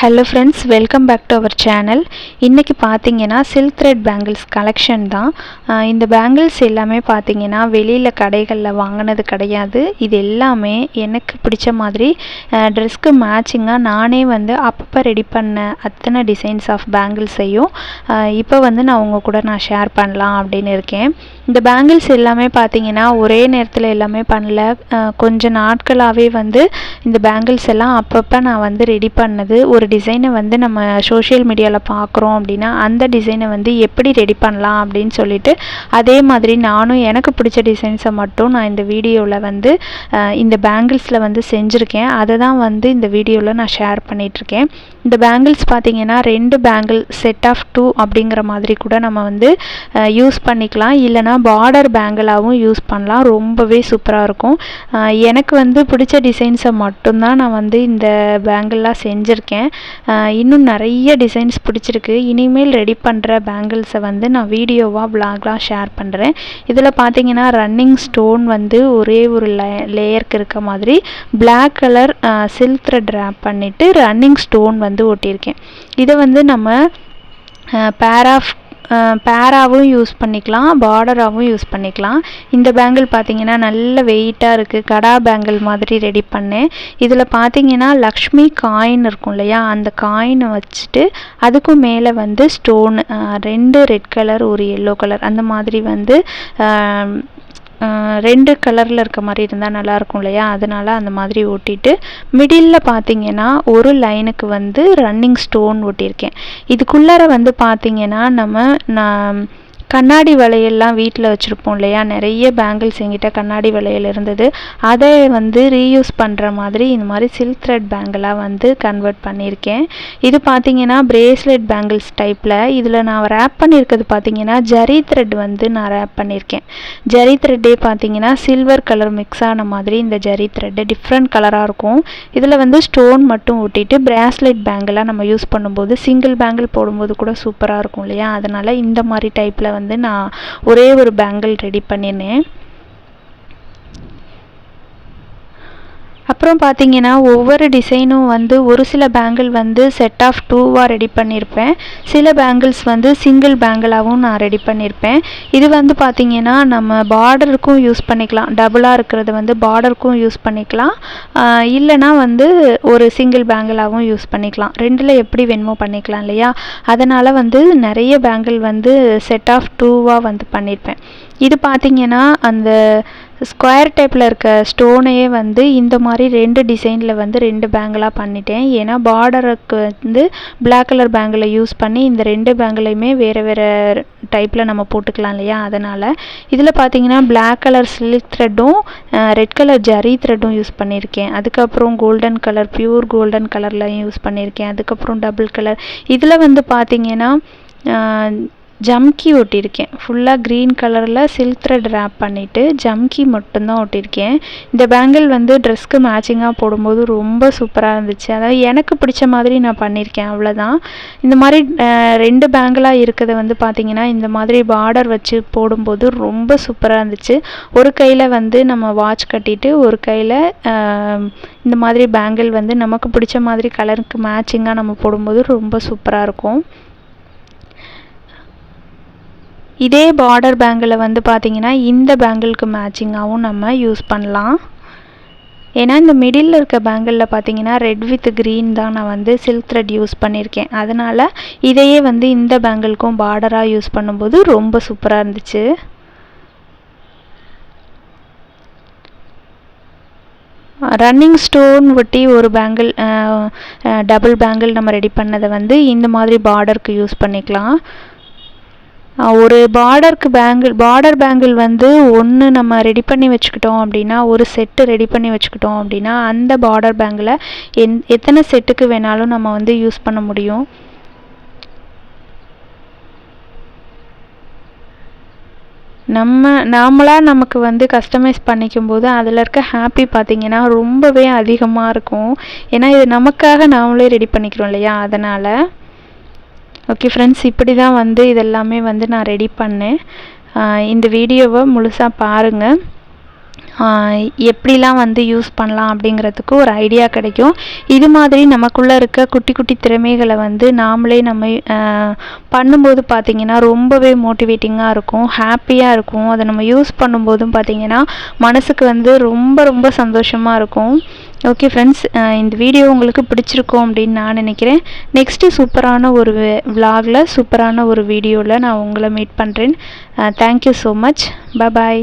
Hello friends welcome back to our channel இன்றைக்கி பார்த்தீங்கன்னா silk thread bangles collection தான். இந்த பேங்கிள்ஸ் எல்லாமே பார்த்தீங்கன்னா வெளியில் கடைகளில் வாங்கினது கிடையாது. இது எல்லாமே எனக்கு பிடிச்ச மாதிரி ட்ரெஸ்க்கு மேட்சிங்காக நானே வந்து அப்பப்போ ரெடி பண்ண அத்தனை டிசைன்ஸ் ஆஃப் பேங்கிள்ஸையும் இப்போ வந்து நான் உங்கள் கூட நான் ஷேர் பண்ணலாம் அப்படின்னு இருக்கேன். இந்த பேங்கிள்ஸ் எல்லாமே பார்த்தீங்கன்னா ஒரே நேரத்தில் எல்லாமே பண்ணல. கொஞ்சம் கொஞ்ச நாட்களாகவே வந்து இந்த பேங்கிள்ஸ் எல்லாம் அப்பப்போ நான் வந்து ரெடி பண்ணது ஒரு டிசைனை வந்து நம்ம சோஷியல் மீடியாவில் பார்க்குறோம் அப்படின்னா அந்த டிசைனை வந்து எப்படி ரெடி பண்ணலாம் அப்படின்னு சொல்லிட்டு அதே மாதிரி நானும் எனக்கு பிடிச்ச டிசைன்ஸை மட்டும் நான் இந்த வீடியோவில் வந்து இந்த பேங்கிள்ஸில் வந்து செஞ்சுருக்கேன். அதை தான் வந்து இந்த வீடியோவில் நான் ஷேர் பண்ணிகிட்ருக்கேன் இந்த பேங்கிள்ஸ் பார்த்தீங்கன்னா ரெண்டு பேங்கிள் செட் ஆஃப் டூ அப்படிங்கிற மாதிரி கூட நம்ம வந்து யூஸ் பண்ணிக்கலாம். இல்லைனா பார்டர் பேங்கிளாகவும் யூஸ் பண்ணலாம். ரொம்பவே சூப்பராக இருக்கும். எனக்கு வந்து பிடிச்ச டிசைன்ஸை மட்டும்தான் நான் வந்து இந்த பேங்கிள்லாம் செஞ்சுருக்கேன். இன்னும் நிறைய டிசைன்ஸ் பிடிச்சிருக்கு. இனிமேல் ரெடி பண்ணுற பேங்கிள்ஸை வந்து நான் வீடியோவாக விலாக்லாம் ஷேர் பண்ணுறேன் இதில் பார்த்தீங்கன்னா ரன்னிங் ஸ்டோன் வந்து ஒரே ஒரு லே லேயருக்கு இருக்க மாதிரி black colour silk thread wrap பண்ணிவிட்டு ரன்னிங் ஸ்டோன் வந்து ஒட்டியிருக்கேன். இதை வந்து நம்ம பேர் ஆஃப் பேராகவும் யூஸ் பண்ணிக்கலாம் பார்டராகவும் யூஸ் பண்ணிக்கலாம். இந்த பேங்கிள் பார்த்தீங்கன்னா நல்ல வெயிட்டாக இருக்குது கடா பேங்கிள் மாதிரி ரெடி பண்ணேன் இதில் பார்த்தீங்கன்னா லக்ஷ்மி காயின் இருக்கும் இல்லையா? அந்த காயினை வச்சுட்டு அதுக்கும் மேலே வந்து ஸ்டோன் ரெண்டு ரெட் கலர் ஒரு எல்லோ கலர் அந்த மாதிரி வந்து ரெண்டு கலரில் இருக்க மாதிரி இருந்தால் நல்லாயிருக்கும் இல்லையா? அதனால் அந்த மாதிரி ஒட்டிட்டு மிடில் பார்த்தீங்கன்னா ஒரு லைனுக்கு வந்து ரன்னிங் ஸ்டோன் ஒட்டியிருக்கேன் இதுக்குள்ளார வந்து பார்த்தீங்கன்னா நம்ம நான் கண்ணாடி வளையல்லாம் வீட்டில் வச்சுருப்போம் இல்லையா? நிறைய பேங்கிள்ஸ் எங்கிட்ட கண்ணாடி வளையல் இருந்தது. அதை வந்து ரீயூஸ் பண்ணுற மாதிரி இந்த மாதிரி சில்க் த்ரெட் பேங்கிளாக வந்து கன்வெர்ட் பண்ணியிருக்கேன். இது பார்த்தீங்கன்னா பிரேஸ்லெட் பேங்கிள்ஸ் டைப்பில் இதில் நான் ரேப் பண்ணியிருக்கிறது பார்த்தீங்கன்னா ஜரி த்ரெட் வந்து நான் ரேப் பண்ணியிருக்கேன். ஜரி த்ரெட்டே பார்த்தீங்கன்னா சில்வர் கலர் மிக்ஸ் ஆன மாதிரி இந்த ஜரி த்ரெட்டு டிஃப்ரெண்ட் கலராக இருக்கும். இதில் வந்து ஸ்டோன் மட்டும் ஊட்டிட்டு பிரேஸ்லெட் பேங்கிளாக நம்ம யூஸ் பண்ணும்போது சிங்கிள் பேங்கிள் போடும்போது கூட சூப்பராக இருக்கும் இல்லையா? அதனால் இந்த மாதிரி டைப்பில் வந்து நான் ஒரே ஒரு பேங்கிள் ரெடி பண்ணினேன். அப்புறம் பார்த்தீங்கன்னா ஒவ்வொரு டிசைனும் வந்து ஒரு சில பேங்கிள் வந்து செட் ஆஃப் டூவாக ரெடி பண்ணியிருப்பேன் சில பேங்கிள்ஸ் வந்து சிங்கிள் பேங்கிளாகவும் நான் ரெடி பண்ணியிருப்பேன் இது வந்து பார்த்தீங்கன்னா நம்ம பார்டருக்கும் யூஸ் பண்ணிக்கலாம். டபுளாக இருக்கிறது வந்து பார்டருக்கும் யூஸ் பண்ணிக்கலாம். இல்லைனா வந்து ஒரு சிங்கிள் பேங்கிளாகவும் யூஸ் பண்ணிக்கலாம். ரெண்டில் எப்படி வேணுமோ பண்ணிக்கலாம் இல்லையா? அதனால் வந்து நிறைய பேங்கிள் வந்து செட் ஆஃப் டூவாக வந்து பண்ணியிருப்பேன் இது பார்த்தீங்கன்னா அந்த ஸ்கொயர் டைப்பில் இருக்க ஸ்டோனையே வந்து இந்த மாதிரி ரெண்டு டிசைனில் வந்து ரெண்டு பேங்கிளாக பண்ணிட்டேன். ஏன்னா பார்டருக்கு வந்து பிளாக் கலர் பேங்கிளை யூஸ் பண்ணி இந்த ரெண்டு பேங்கிளையுமே வேறு வேறு டைப்பில் நம்ம போட்டுக்கலாம் இல்லையா? அதனால் இதில் பார்த்தீங்கன்னா பிளாக் கலர் சில்க் த்ரெட்டும் ரெட் கலர் ஜரி த்ரெட்டும் யூஸ் பண்ணியிருக்கேன். அதுக்கப்புறம் கோல்டன் கலர் பியூர் கோல்டன் கலர்லையும் யூஸ் பண்ணியிருக்கேன். அதுக்கப்புறம் டபுள் கலர் இதில் வந்து பார்த்தீங்கன்னா ஜம்கி ஒட்டியிருக்கேன். ஃபுல்லாக க்ரீன் கலரில் சில்க் த்ரெட் ரேப் பண்ணிவிட்டு ஜம்கி மட்டும்தான் ஒட்டியிருக்கேன். இந்த பேங்கிள் வந்து ட்ரெஸ்க்கு மேட்சிங்காக போடும்போது ரொம்ப சூப்பராக இருந்துச்சு. அதாவது எனக்கு பிடிச்ச மாதிரி நான் பண்ணியிருக்கேன் அவ்வளோதான் இந்த மாதிரி ரெண்டு பேங்கிளாக இருக்கிறத வந்து பார்த்திங்கன்னா இந்த மாதிரி பார்டர் வச்சு போடும்போது ரொம்ப சூப்பராக இருந்துச்சு. ஒரு கையில் வந்து நம்ம வாட்ச் கட்டிட்டு ஒரு கையில் இந்த மாதிரி பேங்கிள் வந்து நமக்கு பிடிச்ச மாதிரி கலருக்கு மேட்சிங்காக நம்ம போடும்போது ரொம்ப சூப்பராக இருக்கும். இதே பார்டர் பேங்கிளை வந்து பார்த்தீங்கன்னா இந்த பேங்கிளுக்கு மேட்சிங்காகவும் நம்ம யூஸ் பண்ணலாம். ஏன்னா இந்த மிடில் இருக்க பேங்கிளில் பார்த்தீங்கன்னா ரெட் வித் க்ரீன் தான் நான் வந்து சில்க் த்ரெட் யூஸ் பண்ணியிருக்கேன் அதனால் இதையே வந்து இந்த பேங்கிளுக்கும் பார்டராக யூஸ் பண்ணும்போது ரொம்ப சூப்பராக இருந்துச்சு. ரன்னிங் ஸ்டோன் ஒட்டி ஒரு பேங்கிள் டபுள் பேங்கிள் நம்ம ரெடி பண்ணதை வந்து இந்த மாதிரி பார்டருக்கு யூஸ் பண்ணிக்கலாம். ஒரு பார்டருக்கு பேங்கிள் பார்டர் பேங்கிள் வந்து ஒன்று நம்ம ரெடி பண்ணி வச்சுக்கிட்டோம் அப்படின்னா ஒரு செட்டு ரெடி பண்ணி வச்சுக்கிட்டோம் அப்படின்னா அந்த பார்டர் பேங்கிளை என் எத்தனை செட்டுக்கு வேணாலும் நம்ம வந்து யூஸ் பண்ண முடியும்? நம்ம நாமளாக நமக்கு வந்து கஸ்டமைஸ் பண்ணிக்கும் போது அதில் இருக்க ஹாப்பி பார்த்திங்கன்னா ரொம்பவே அதிகமாக இருக்கும். ஏன்னா இது நமக்காக நாமளே ரெடி பண்ணிக்கிறோம் இல்லையா? அதனால் ஓகே ஃப்ரெண்ட்ஸ் இப்படி தான் வந்து இதெல்லாமே வந்து நான் ரெடி பண்ணேன். இந்த வீடியோவை முழுசாக பாருங்கள் எப்படிலாம் வந்து யூஸ் பண்ணலாம் அப்படிங்கிறதுக்கு ஒரு ஐடியா கிடைக்கும். இது மாதிரி நமக்குள்ளே இருக்க குட்டி குட்டி திறமைகளை வந்து நாமளே நம்ம பண்ணும்போது பார்த்திங்கன்னா ரொம்பவே மோட்டிவேட்டிங்காக இருக்கும் ஹாப்பியாக இருக்கும். அதை நம்ம யூஸ் பண்ணும்போதும் பார்த்திங்கன்னா மனசுக்கு வந்து ரொம்ப ரொம்ப சந்தோஷமாக இருக்கும். ஓகே ஃப்ரெண்ட்ஸ் இந்த வீடியோ உங்களுக்கு பிடிச்சிருக்கும் அப்படின்னு நான் நினைக்கிறேன். நெக்ஸ்ட்டு சூப்பரான ஒரு விலாகில் சூப்பரான ஒரு வீடியோவில் நான் உங்களை மீட் பண்ணுறேன் தேங்க்யூ ஸோ மச் பாய்